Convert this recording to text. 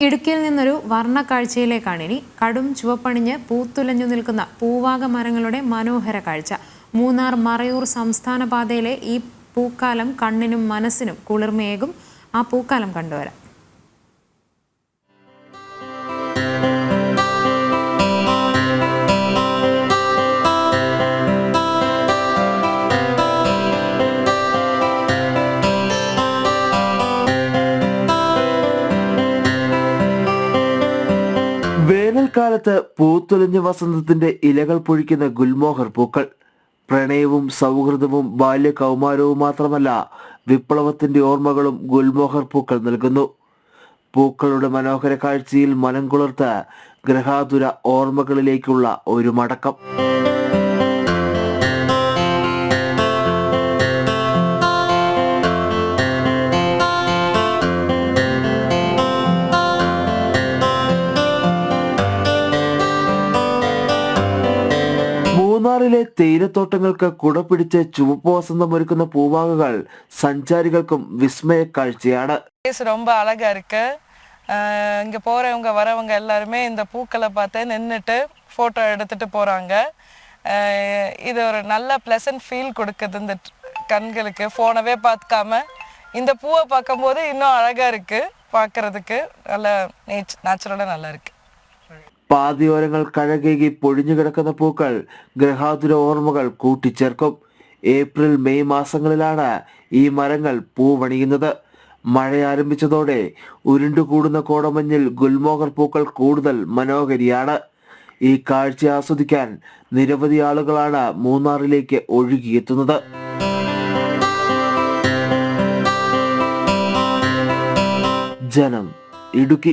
ഇടുക്കിയിൽ നിന്നൊരു വർണ കാഴ്ചയിലേക്കാണ് ഇനി കടും ചുവപ്പണിഞ്ഞ് പൂത്തുലഞ്ഞു നിൽക്കുന്ന പൂവാക മരങ്ങളുടെ മനോഹര കാഴ്ച. മൂന്നാർ മറയൂർ സംസ്ഥാന പാതയിലെ ഈ പൂക്കാലം കണ്ണിനും മനസ്സിനും കുളിർമയേകും. ആ പൂക്കാലം കണ്ടുവരാം. വേനൽക്കാലത്ത് പൂത്തുലഞ്ഞ വസന്തത്തിന്റെ ഇലകൾ പൊഴിക്കുന്ന ഗുൽമോഹർ പൂക്കൾ. പ്രണയവും സൗഹൃദവും ബാല്യ കൗമാരവും മാത്രമല്ല വിപ്ലവത്തിന്റെ ഓർമ്മകളും ഗുൽമോഹർ പൂക്കൾ നൽകുന്നു. പൂക്കളുടെ മനോഹര കാഴ്ചയിൽ മനം കുളിർത്ത് ഗ്രഹാതുര ഓർമ്മകളിലേക്കുള്ള ഒരു മടക്കം. മൂന്നാറിലെ തേയിലത്തോട്ടങ്ങൾക്ക് കുട പിടിച്ച് ചുവപ്പ് വസന്തം ഒരുക്കുന്ന പൂവാകകൾ സഞ്ചാരികൾക്കും വിസ്മയ കാഴ്ചയാണ് பிளேஸ் ரொம்ப அழகா இருக்கு ஆஹ் இங்க போறவங்க வரவங்க எல்லாருமே இந்த பூக்களை பார்த்து நின்றுட்டு போட்டோ எடுத்துட்டு போறாங்க ஆஹ் இது ஒரு நல்ல ப்ளசன்ட் ஃபீல் கொடுக்குது இந்த கண்களுக்கு ஃபோனவே பார்க்காம இந்த பூவை பார்க்கும்போது இன்னும் அழகா இருக்கு பார்க்கறதுக்கு நல்ல நேச் நேச்சுரலாக நல்லா இருக்கு പാതയോരങ്ങൾ കഴകേകി പൊഴിഞ്ഞു കിടക്കുന്ന പൂക്കൾ ഗ്രഹാതുര ഓർമ്മകൾ കൂട്ടിച്ചേർക്കും. ഏപ്രിൽ മെയ് മാസങ്ങളിലാണ് ഈ മരങ്ങൾ പൂവണിയുന്നത് മഴ ആരംഭിച്ചതോടെ ഉരുണ്ടുകൂടുന്ന കോടമഞ്ഞിൽ ഗുൽമോഹർ പൂക്കൾ കൂടുതൽ മനോഹരിയാണ്. ഈ കാഴ്ച ആസ്വദിക്കാൻ നിരവധി ആളുകളാണ് മൂന്നാറിലേക്ക് ഒഴുകിയെത്തുന്നത്. ജനം ഇടുക്കി